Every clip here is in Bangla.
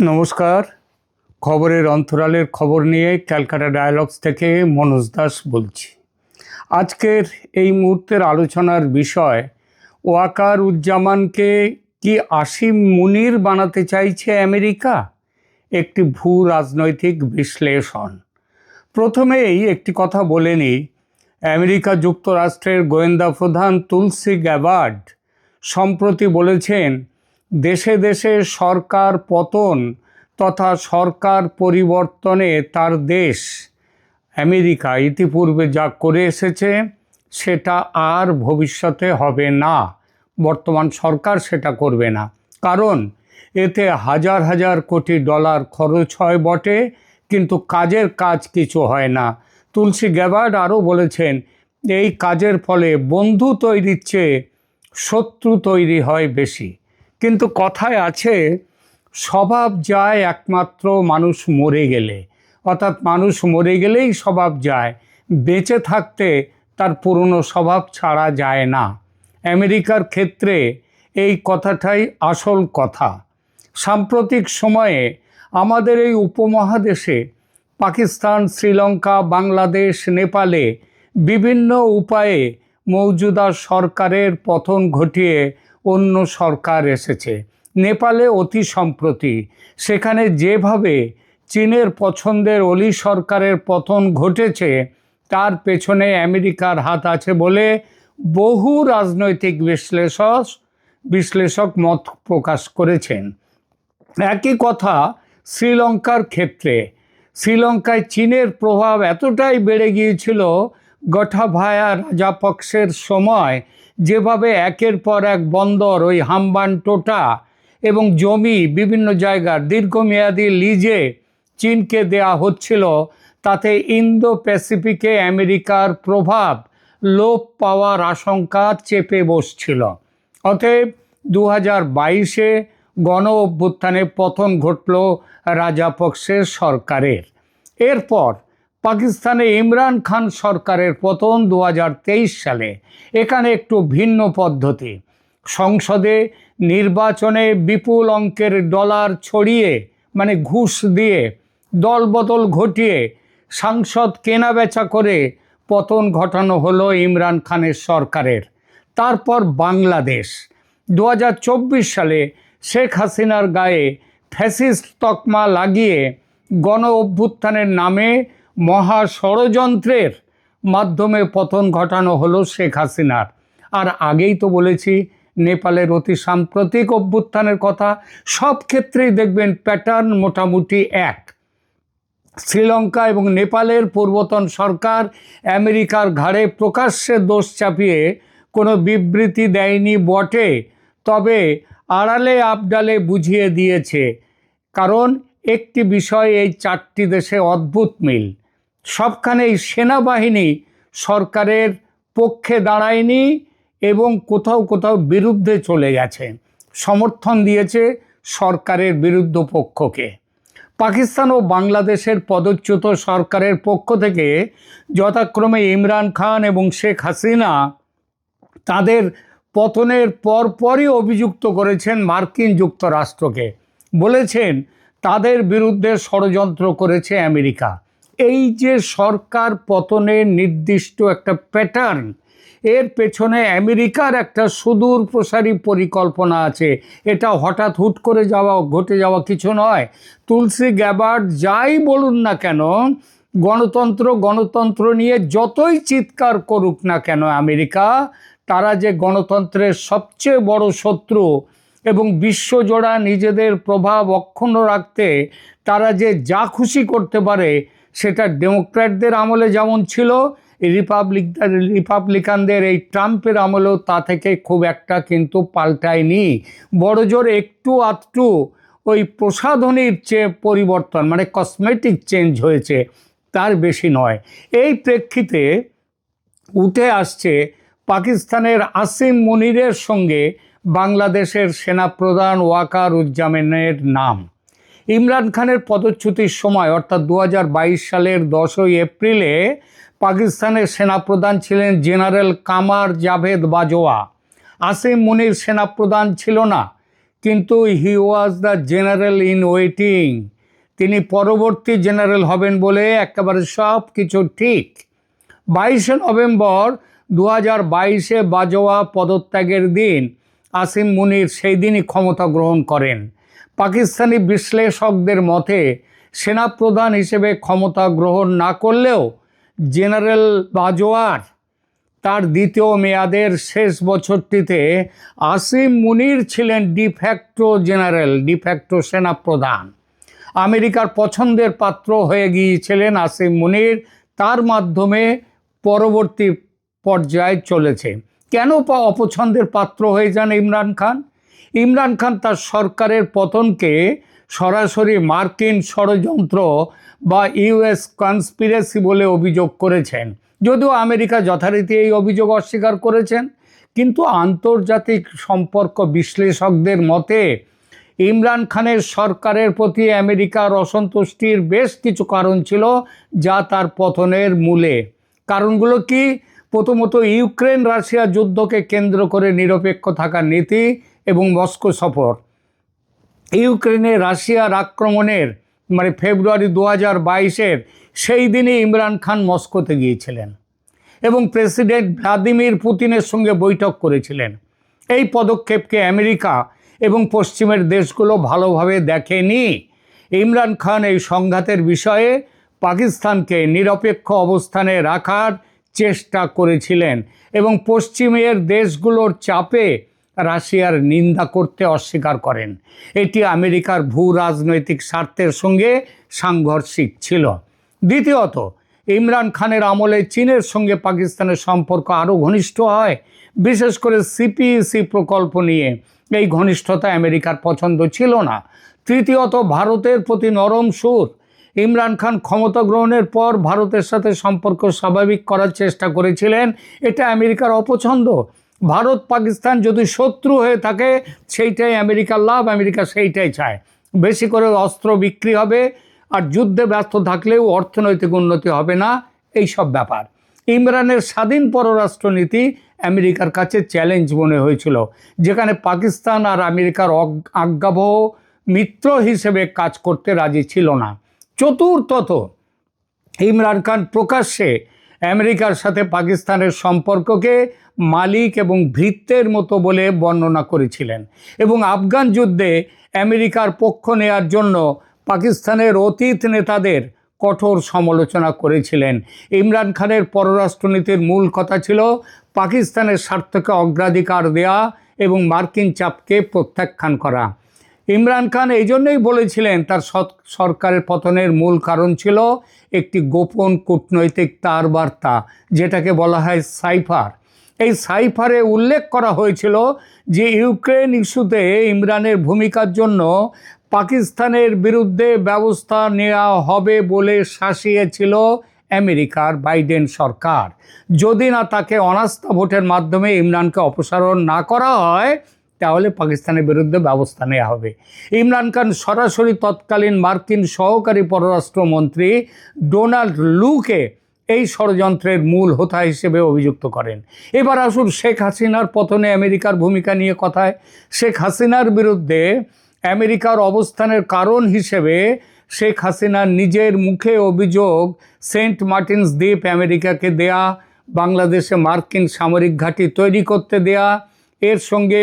নমস্কার। খবরের অন্তরালের খবর নিয়ে ক্যালকাটা ডায়ালগস থেকে মনোজ দাস বলছি। আজকের এই মুহূর্তের আলোচনার বিষয় ওয়াকার উজ্জামানকে কি আসিম মুনির বানাতে চাইছে আমেরিকা? একটি ভূ রাজনৈতিক বিশ্লেষণ। প্রথমেই একটি কথা বলে নিই, আমেরিকা যুক্তরাষ্ট্রের গোয়েন্দা প্রধান তুলসি গ্যাবার্ড সম্প্রতি বলেছেন দেশে দেশে সরকার পতন তথা সরকার পরিবর্তনে তার দেশ আমেরিকা ইতিপূর্বে যা করে এসেছে, সেটা আর ভবিষ্যতে হবে না। বর্তমান সরকার সেটা করবে না। কারণ এতে হাজার হাজার কোটি ডলার খরচ হয় বটে, কিন্তু কাজের কাজ কিছু হয় না। তুলসী গ্যাবার্ড আরও বলেছেন, এই কাজের ফলে বন্ধু তৈরির চেয়ে শত্রু তৈরি হয় বেশি। কিন্তু কথায় আছে, স্বভাব যায় একমাত্র মানুষ মরে গেলে। অর্থাৎ মানুষ মরে গেলেই স্বভাব যায়। বেঁচে থাকতে তার পুরনো স্বভাব ছাড়া যায় না। আমেরিকার ক্ষেত্রে এই কথাটাই আসল কথা। সাম্প্রতিক সময়ে আমাদের এই উপমহাদেশে পাকিস্তান, শ্রীলঙ্কা, বাংলাদেশ, নেপালে বিভিন্ন উপায়ে মৌজুদা সরকারের পতন ঘটিয়ে অন্য সরকার এসেছে। নেপালে অতি সম্প্রতি সেখানে যেভাবে চীনের পছন্দের অলি সরকারের পতন ঘটেছে, তার পেছনে আমেরিকার হাত আছে বলে বহু রাজনৈতিক বিশ্লেষক বিশ্লেষক মত প্রকাশ করেছেন। একই কথা, শ্রীলঙ্কার ক্ষেত্রে। শ্রীলঙ্কায় চীনের প্রভাব এতটাই বেড়ে গিয়েছিল গঠাভায়া রাজাপক্ষের সময় যেভাবে একের পর এক বন্দর ওই হাম্বান টোটা এবং জমি বিভিন্ন জায়গার দীর্ঘমেয়াদী লিজে চীনকে দেয়া হচ্ছিল, তাতে ইন্দো প্যাসিফিকে আমেরিকার প্রভাব, লোপ পাওয়ার আশঙ্কা চেপে বসছিল। অতএব দু হাজার বাইশে গণ অভ্যুত্থানে পতন ঘটল রাজাপক্ষের সরকারের। এরপর পাকিস্তানে ইমরান খান সরকারের পতন দু হাজার তেইশ সালে। এখানে একটু ভিন্ন পদ্ধতি। সংসদে নির্বাচনে বিপুল অঙ্কের ডলার ছড়িয়ে মানে ঘুষ দিয়ে, দলবদল ঘটিয়ে, সাংসদ কেনাবেচা করে পতন ঘটানো হলো ইমরান খানের সরকারের। তারপর বাংলাদেশ। দু হাজার চব্বিশ সালে শেখ হাসিনার গায়ে ফ্যাসিস্ট তকমা লাগিয়ে গণ অভ্যুত্থানের নামে মহা ষড়যন্ত্রের মাধ্যমে পতন ঘটানো হলো শেখ হাসিনার। আর আগেই তো বলেছি, নেপালের অতি সাম্প্রতিক অভ্যুত্থানের কথা, সব ক্ষেত্রেই দেখবেন প্যাটার্ন মোটামুটি এক। শ্রীলঙ্কা এবং নেপালের পূর্বতন সরকার আমেরিকার ঘাড়ে প্রকাশ্যে দোষ চাপিয়ে কোনো বিবৃতি দেয়নি বটে, তবে আড়ালে আবডালে বুঝিয়ে দিয়েছে। কারণ একটি বিষয় এই চারটি দেশে অদ্ভুত মিল। সবখানেই সেনাবাহিনী সরকারের পক্ষে দাঁড়ায়নি এবং কোথাও কোথাও বিরুদ্ধে চলে গেছে। সমর্থন দিয়েছে সরকারের বিরুদ্ধ পক্ষকে। পাকিস্তান ও বাংলাদেশের পদচ্যুত সরকারের পক্ষ থেকে যথাক্রমে ইমরান খান এবং শেখ হাসিনা তাদের পতনের পরপরই অভিযুক্ত করেছেন মার্কিন যুক্তরাষ্ট্রকে। বলেছেন, তাদের বিরুদ্ধে ষড়যন্ত্র করেছে আমেরিকা। এই যে সরকার পতনের নির্দিষ্ট একটা প্যাটার্ন এর পেছনে আমেরিকার একটা সুদূর প্রসারী পরিকল্পনা আছে। এটা হঠাৎ হুট করে যাওয়া, ঘটে যাওয়া কিছু নয়। তুলসী গ্যাবার্ড যাই বলুন না কেন, গণতন্ত্র গণতন্ত্র নিয়ে যতই চিৎকার করুক না কেন আমেরিকা, তারা যে গণতন্ত্রের সবচেয়ে বড় শত্রু এবং বিশ্বজোড়া নিজেদের প্রভাব অক্ষুণ্ণ রাখতে, তারা যে যা খুশি করতে পারে সেটা ডেমোক্র্যাটদের আমলে যেমন ছিল রিপাবলিক রিপাবলিকানদের এই ট্রাম্পের আমলেও তা থেকে খুব একটা কিন্তু পাল্টায়নি। বড় জোর একটু আধটু ওই প্রসাধনীর চেয়ে পরিবর্তন মানে কসমেটিক চেঞ্জ হয়েছে, তার বেশি নয়। এই প্রেক্ষিতে উঠে আসছে পাকিস্তানের আসিম মুনিরের সঙ্গে বাংলাদেশের সেনাপ্রধান ওয়াকার উজ্জামানের নাম। ইমরান খানের পদচ্যুতির সময়, অর্থাৎ দু হাজার বাইশ সালের দশই এপ্রিলে পাকিস্তানের সেনাপ্রধান ছিলেন জেনারেল কামার জাভেদ বাজোয়া আসিম মুনির সেনাপ্রধান ছিল না, কিন্তু he was the general in waiting. তিনি পরবর্তী জেনারেল হবেন বলে একেবারে সব কিছু ঠিক। বাইশে নভেম্বর দু হাজার বাইশে বাজোয়া পদত্যাগের দিন আসিম মুনির সেই দিনই ক্ষমতা গ্রহণ করেন। পাকিস্তানি বিশ্লেষকদের মতে, সেনাপ্রধান হিসেবে ক্ষমতা গ্রহণ না করলেও জেনারেল বাজোয়ার তার দ্বিতীয় মেয়াদের শেষ বছরটিতে আসিম মুনির ছিলেন ডিফ্যাক্টো জেনারেল ডিফ্যাক্টো সেনাপ্রধান। আমেরিকার পছন্দের পাত্র হয়ে গিয়েছিলেন আসিম মুনির, তার মাধ্যমে পরবর্তী পর্যায়ে চলেছে। কেন অপছন্দের পাত্র হয়ে যান ইমরান খান? ইমরান খান তার সরকারের পতনকে সরাসরি মার্কিন ষড়যন্ত্র বা ইউএস কনস্পিরেসি বলে অভিযোগ করেছেন। যদিও আমেরিকা যথারীতি এই অভিযোগ অস্বীকার করেছেন, কিন্তু আন্তর্জাতিক সম্পর্ক বিশ্লেষকদের মতে, ইমরান খানের সরকারের প্রতি আমেরিকার অসন্তুষ্টির বেশ কিছু কারণ ছিল যা তার পতনের মূলে। কারণগুলো কি? প্রথমত ইউক্রেন রাশিয়া যুদ্ধকে কেন্দ্র করে নিরপেক্ষ থাকার নীতি এবং মস্কো সফর। ইউক্রেনে রাশিয়ার আক্রমণের মানে ফেব্রুয়ারি দু হাজার বাইশের সেই দিনে ইমরান খান মস্কোতে গিয়েছিলেন এবং প্রেসিডেন্ট ভ্লাদিমির পুতিনের সঙ্গে বৈঠক করেছিলেন। এই পদক্ষেপকে আমেরিকা এবং পশ্চিমের দেশগুলো ভালোভাবে দেখেনি। ইমরান খান এই সংঘাতের বিষয়ে পাকিস্তানকে নিরপেক্ষ অবস্থানে রাখার চেষ্টা করেছিলেন এবং পশ্চিমের দেশগুলোর চাপে রাশিয়ার নিন্দা করতে অস্বীকার করেন। এটি আমেরিকার ভূ রাজনৈতিক স্বার্থের সঙ্গে সাংঘর্ষিক ছিল। দ্বিতীয়ত, ইমরান খানের আমলে চীনের সঙ্গে পাকিস্তানের সম্পর্ক আরও ঘনিষ্ঠ হয়। বিশেষ করে সিপিইসি প্রকল্প নিয়ে এই ঘনিষ্ঠতা আমেরিকার পছন্দ ছিল না। তৃতীয়ত, ভারতের প্রতি নরম সুর। ইমরান খান ক্ষমতা গ্রহণের পর ভারতের সাথে সম্পর্ক স্বাভাবিক করার চেষ্টা করেছিলেন। এটা আমেরিকার অপছন্দ। ভারত পাকিস্তান যদি শত্রু হয়ে থাকে, সেইটাই আমেরিকার লাভ, আমেরিকা সেইটাই চায়। বেশি করে অস্ত্র বিক্রি হবে আর যুদ্ধে ব্যস্ত থাকলেও অর্থনৈতিক উন্নতি হবে না, এই সব ব্যাপার। ইমরানের স্বাধীন পররাষ্ট্রনীতি আমেরিকার কাছে চ্যালেঞ্জ মনে হয়েছিল, যেখানে পাকিস্তান আর আমেরিকার আজ্ঞাবহ মিত্র হিসেবে কাজ করতে রাজি ছিল না। চতুর্থত, ইমরান খান প্রকাশ্যে আমেরিকার সাথে পাকিস্তানের সম্পর্ককে মালিক এবং ভৃত্যের মতো বলে বর্ণনা করেছিলেন এবং আফগান যুদ্ধে আমেরিকার পক্ষ নেয়ার জন্য পাকিস্তানের অতীত নেতাদের কঠোর সমালোচনা করেছিলেন। ইমরান খানের পররাষ্ট্রনীতির মূল কথা ছিল পাকিস্তানের স্বার্থকে অগ্রাধিকার দেয়া এবং মার্কিন চাপকে প্রত্যাখ্যান করা। ইমরান খান এই জন্যই বলেছিলেন, তার সরকারের পতনের মূল কারণ ছিল একটি গোপন কূটনৈতিক তার বার্তা, যেটাকে বলা হয় সাইফার। এই সাইফারে উল্লেখ করা হয়েছিল যে ইউক্রেন ইস্যুতে ইমরানের ভূমিকার জন্য পাকিস্তানের বিরুদ্ধে ব্যবস্থা নেওয়া হবে বলে শাসিয়েছিল আমেরিকার বাইডেন সরকার। যদি না তাকে অনাস্থা ভোটের মাধ্যমে ইমরানকে অপসারণ না করা হয়, তাহলে পাকিস্তানের বিরুদ্ধে ব্যবস্থা নেওয়া হবে। ইমরান খান সরাসরি তৎকালীন মার্কিন সহকারী পররাষ্ট্রমন্ত্রী ডোনাল্ড লুকে এই ষড়যন্ত্রের মূল হোতা হিসেবে অভিযুক্ত করেন। এবার আসুন শেখ হাসিনার পতনে আমেরিকার ভূমিকা নিয়ে কথায়। শেখ হাসিনার বিরুদ্ধে আমেরিকার অবস্থানের কারণ হিসেবে শেখ হাসিনার নিজের মুখে অভিযোগ সেন্ট মার্টিনস দ্বীপ আমেরিকাকে দেয়া, বাংলাদেশে মার্কিন সামরিক ঘাঁটি তৈরি করতে দেয়া, এর সঙ্গে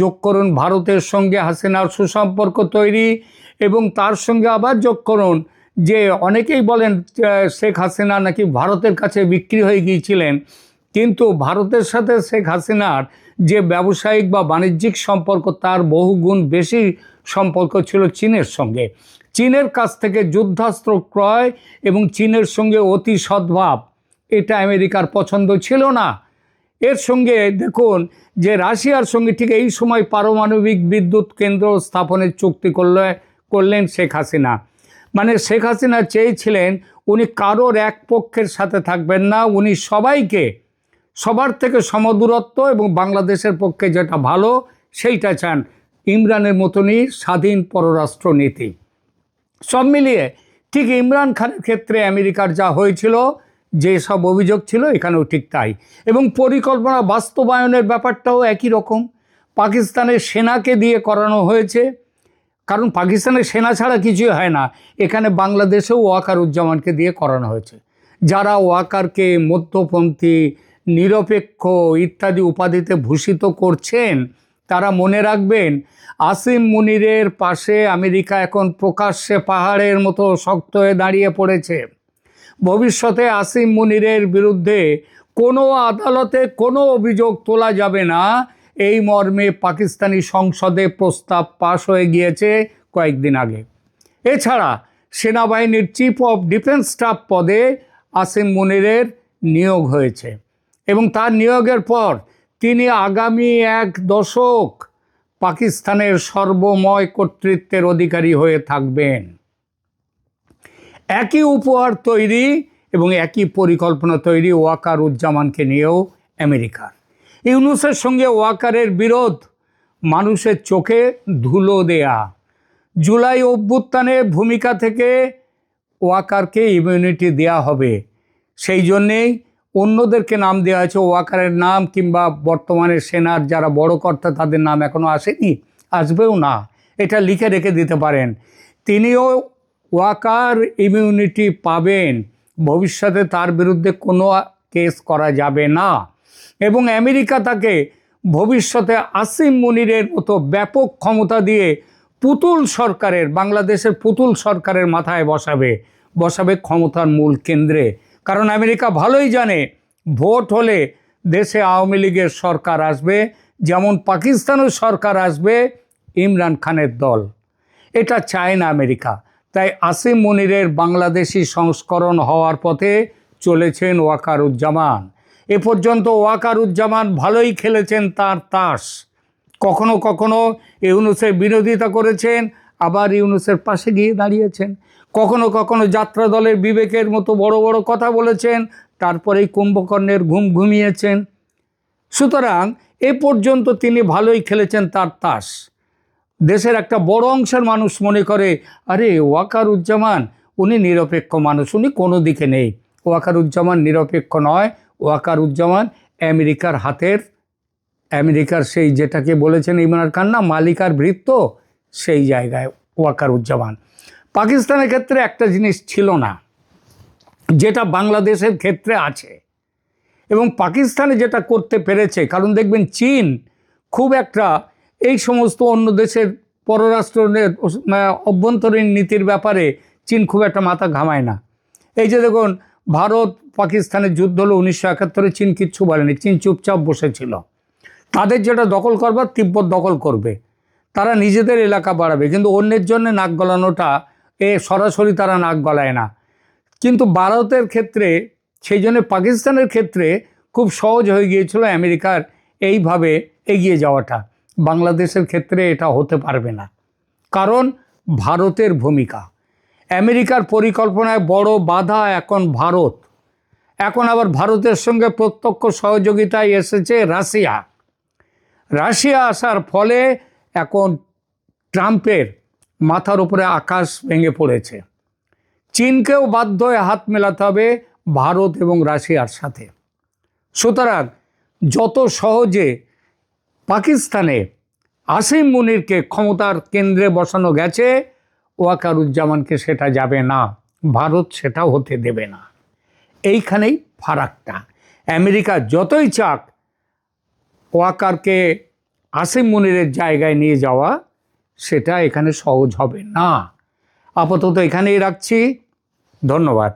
যোগ করুন ভারতের সঙ্গে হাসিনার সুসম্পর্ক তৈরি এবং তার সঙ্গে আবার যোগ করুন যে অনেকেই বলেন শেখ হাসিনা নাকি ভারতের কাছে বিক্রি হয়ে গিয়েছিলেন, কিন্তু ভারতের সাথে শেখ হাসিনার যে ব্যবসায়িক বা বাণিজ্যিক সম্পর্ক, তার বহুগুণ বেশি সম্পর্ক ছিল চীনের সঙ্গে। চীনের কাছ থেকে যুদ্ধাস্ত্র ক্রয় এবং চীনের সঙ্গে অতি সদ্ভাব, এটা আমেরিকার পছন্দ ছিল না। এর সঙ্গে দেখুন যে রাশিয়ার সঙ্গে ঠিক এই সময় পারমাণবিক বিদ্যুৎ কেন্দ্র স্থাপনের চুক্তি করলে, করলেন শেখ হাসিনা। মানে শেখ হাসিনা চেয়েছিলেন উনি কারোর এক পক্ষের সাথে থাকবেন না, উনি সবাইকে, সবার থেকে সমদূরত্ব এবং বাংলাদেশের পক্ষে যেটা ভালো সেইটা চান ইমরানের মতনই স্বাধীন পররাষ্ট্রনীতি সব মিলিয়ে ঠিক ইমরান খানের ক্ষেত্রে আমেরিকার যা হয়েছিল, যে সব অভিযোগ ছিল এখানেও ঠিক তাই। এবং পরিকল্পনা বাস্তবায়নের ব্যাপারটাও একই রকম। পাকিস্তানের সেনাকে দিয়ে করানো হয়েছে কারণ পাকিস্তানের সেনা ছাড়া কিছুই হয় না। এখানে বাংলাদেশেও ওয়াকারুজ্জামানকে দিয়ে করানো হয়েছে। যারা ওয়াকারকে মধ্যপন্থী, নিরপেক্ষ ইত্যাদি উপাধিতে ভূষিত করছেন, তারা মনে রাখবেন, আসিম মুনিরের পাশে আমেরিকা এখন প্রকাশ্যে পাহাড়ের মতো শক্ত হয়ে দাঁড়িয়ে পড়েছে। ভবিষ্যতে আসিম মুনিরের বিরুদ্ধে কোনো আদালতে কোনো অভিযোগ তোলা যাবে না। এই মর্মে পাকিস্তানি সংসদে প্রস্তাব পাশ হয়ে গিয়েছে কয়েকদিন আগে। এছাড়া সেনাবাহিনীর চিফ অফ ডিফেন্স স্টাফ পদে আসিম মুনিরের নিয়োগ হয়েছে এবং তার নিয়োগের পর তিনি আগামী এক দশক পাকিস্তানের সর্বময় কর্তৃত্বের অধিকারী হয়ে থাকবেন। একই উপহার তৈরি এবং একই পরিকল্পনা তৈরি ওয়াকার উজ্জামানকে নিয়েও আমেরিকার। ইউনুসের সঙ্গে ওয়াকারের বিরোধ, মানুষের চোখে ধুলো দেয়া। জুলাই অভ্যুত্থানের ভূমিকা থেকে ওয়াকারকে ইমিউনিটি দেয়া হবে। সেই জন্যেই অন্যদেরকে নাম দেওয়া হয়েছে ওয়াকারের নাম, কিংবা বর্তমানে সেনার যারা বড় কর্তা তাদের নাম এখনও আসেনি, আসবেও না। এটা লিখে রেখে দিতে পারেন। তিনিও ওয়াকার ইমিউনিটি পাবেন। ভবিষ্যতে তার বিরুদ্ধে কোনো কেস করা যাবে না। এবং আমেরিকা তাকে ভবিষ্যতে আসিম মুনিরের মতো ব্যাপক ক্ষমতা দিয়ে পুতুল সরকারের, বাংলাদেশের পুতুল সরকারের মাথায় বসাবে বসাবে ক্ষমতার মূল কেন্দ্রে। কারণ আমেরিকা ভালোই জানে, ভোট হলে দেশে আওয়ামী লীগের সরকার আসবে, যেমন পাকিস্তানের সরকার আসবে, ইমরান খানের দল। এটা চায় না আমেরিকা। তাই আসিম মনিরের বাংলাদেশি সংস্করণ হওয়ার পথে চলেছেন ওয়াকারুজ্জামান। এ পর্যন্ত ওয়াকারুজ্জামান ভালোই খেলেছেন তার তাস। কখনো কখনো ইউনুসের বিরোধিতা করেছেন, আবার ইউনুসের পাশে গিয়ে দাঁড়িয়েছেন। কখনো কখনো যাত্রা দলের বিবেকের মতো বড় বড় কথা বলেছেন, তারপরেই কুম্ভকর্ণের ঘুম ঘুমিয়েছেন। সুতরাং এ পর্যন্ত তিনি ভালোই খেলেছেন তার তাস। দেশের একটা বড় অংশের মানুষ মনে করে, আরে, ওয়াকারুজ্জামান, উনি নিরপেক্ষ মানুষ, উনি কোনো দিকে নেই। ওয়াকারুজ্জামান নিরপেক্ষ নয় ওয়াকারুজ্জামান আমেরিকার হাতের, আমেরিকার সেই যেটাকে বলেছেন ইমরান খান না, মালিকার বৃত্ত সেই জায়গায় ওয়াকার উজ্জামান পাকিস্তানের ক্ষেত্রে একটা জিনিস ছিল না, যেটা বাংলাদেশের ক্ষেত্রে আছে। এবং পাকিস্তানে যেটা করতে পেরেছে, কারণ দেখবেন চীন খুব একটা এই সমস্ত অন্য দেশের পররাষ্ট্র অভ্যন্তরীণ নীতির ব্যাপারে চীন খুব একটা মাথা ঘামায় না। এই যে দেখুন ভারত পাকিস্তানের যুদ্ধ হলো উনিশশো একাত্তরে, চীন কিচ্ছু বলেনি। চীন চুপচাপ বসেছিল। তাদের যেটা দখল করবার, তিব্বত দখল করবে। তারা নিজেদের এলাকা বাড়াবে। কিন্তু অন্যের জন্য নাক গলানোটা, এ সরাসরি তারা নাক গলায় না। কিন্তু ভারতের ক্ষেত্রে, সেই জন্য পাকিস্তানের ক্ষেত্রে খুব সহজ হয়ে গিয়েছিল আমেরিকার এইভাবে এগিয়ে যাওয়াটা। বাংলাদেশের ক্ষেত্রে এটা হতে পারবে না। কারণ ভারতের ভূমিকা। আমেরিকার পরিকল্পনায় বড় বাধা এখন ভারত। এখন আবার ভারতের সঙ্গে প্রত্যক্ষ সহযোগিতায় এসেছে রাশিয়া। রাশিয়া আসার ফলে এখন ট্রাম্পের মাথার উপরে আকাশ ভেঙে পড়েছে। চীনকেও বাধ্য হয়ে হাত মেলাতে হবে ভারত এবং রাশিয়ার সাথে। সুতরাং যত সহজে পাকিস্তানে আসিম মুনিরকে ক্ষমতার কেন্দ্রে বসানো গেছে ওয়াকারুজ্জামানকে সেটা যাবে না, ভারত সেটা হতে দেবে না। এইখানেই ফারাকটা। আমেরিকা যতই চাক, ওয়াকারকে আসিম মুনিরের জায়গায় নিয়ে যাওয়া সেটা এখানে সহজ হবে না। আপাতত এখানেই রাখছি। ধন্যবাদ।